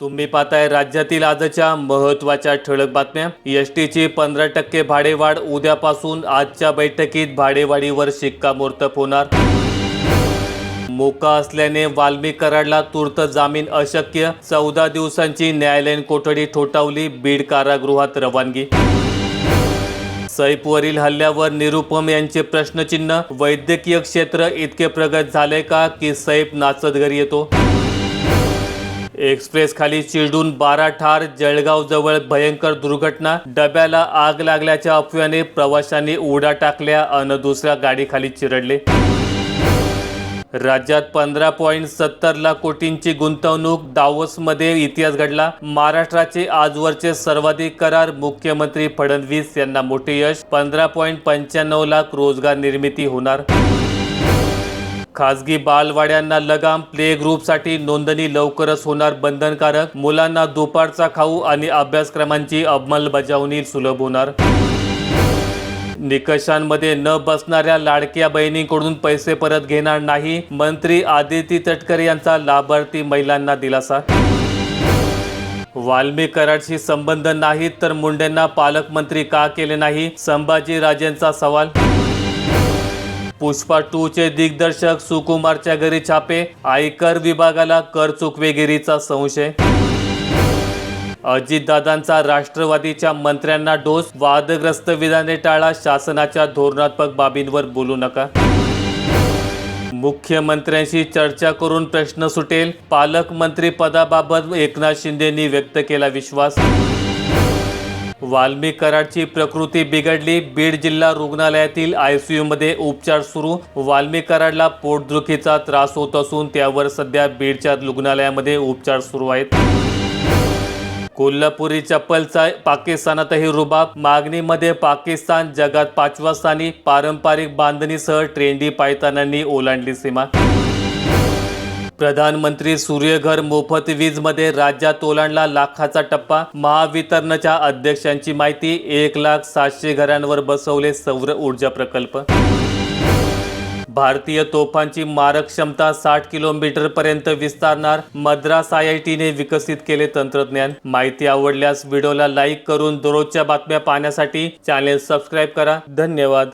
तुम्ही पाहताय राज्यातील आजच्या महत्त्वाच्या ठळक बातम्या. एसटीची पंधरा टक्के भाडेवाढ उद्यापासून आजच्या बैठकीत भाडेवाढीवर शिक्कामोर्तब होणार. मोका असल्याने वाल्मी कराडला तूर्त जामीन अशक्य. चौदा दिवसांची न्यायालयीन कोठडी ठोठावली बीड कारागृहात रवानगी. सैफवरील हल्ल्यावर निरुपम यांचे प्रश्नचिन्ह. वैद्यकीय क्षेत्र इतके प्रगत झाले का की सैफ नाचत घरी येतो? एक्सप्रेस खाली चिरडून बारा ठार जळगाव जवळ भयंकर दुर्घटना. डब्याला आग लागल्याच्या अफव्याने प्रवाशांनी उड्या टाकल्या अन दुसऱ्या गाडीखाली चिरडले. राज्यात पंधरा पॉईंट सत्तर लाख कोटींची गुंतवणूक दावोसमध्ये इतिहास घडला. महाराष्ट्राचे आजवरचे सर्वाधिक करार मुख्यमंत्री फडणवीस यांना मोठे यश. पंधरा पॉईंट पंच्याण्णव लाख रोजगार निर्मिती होणार. खासगी बालवाड्यांना लगाम प्ले ग्रुपसाठी नोंदणी लवकरच होणार बंधनकारक. मुलांना दुपारचा खाऊ आणि अभ्यासक्रमांची अंमलबजावणी सुलभ होणार. निकषांमध्ये न बसणाऱ्या लाडक्या बहिणींकडून पैसे परत घेणार नाही मंत्री आदिती तटकरे यांचा लाभार्थी महिलांना दिलासा. वाल्मिक कराडशी संबंध नाहीत तर मुंडेंना पालकमंत्री का केले नाही? संभाजीराजेंचा सवाल पुष्पा टू चे दिग्दर्शक सुकुमारच्या घरी छापे आयकर विभागाला कर चुकवेगिरीचा संशय. अजितदादांचा राष्ट्रवादीच्या मंत्र्यांना डोस वादग्रस्त विधाने टाळा शासनाच्या धोरणात्मक बाबींवर बोलू नका. मुख्यमंत्र्यांशी चर्चा करून प्रश्न सुटेल पालकमंत्री पदाबाबत एकनाथ शिंदेंनी व्यक्त केला विश्वास. वाल्मिक कराडची प्रकृती बिघडली. बीड जिल्हा रुग्णालयातील आयसीयू मध्ये उपचार सुरू. वाल्मिक कराडला पोटदुखीचा त्रास होत असून त्यावर सध्या बीडच्या रुग्णालयामध्ये उपचार सुरू आहेत. कोल्हापुरी चप्पलचा पाकिस्तानातही रुबाब. मागणीमध्ये पाकिस्तान जगात पाचवा स्थानी पारंपरिक बांधणीसह ट्रेंडी पायतानांनी ओलांडली सीमा. प्रधानमंत्री सूर्यघर मोफत वीजमध्ये राज्यात ओलांडला लाखाचा टप्पा. महावितरणच्या अध्यक्षांची माहिती एक लाख सातशे घरांवर बसवले सौर ऊर्जा प्रकल्प. भारतीय तोफांची मारक क्षमता साठ किलोमीटर पर्यंत विस्तारणार. मद्रास आय आय टीने विकसित केले तंत्रज्ञान. माहिती आवडल्यास व्हिडिओला लाईक करून दररोजच्या बातम्या पाहण्यासाठी चॅनेल सबस्क्राईब करा. धन्यवाद.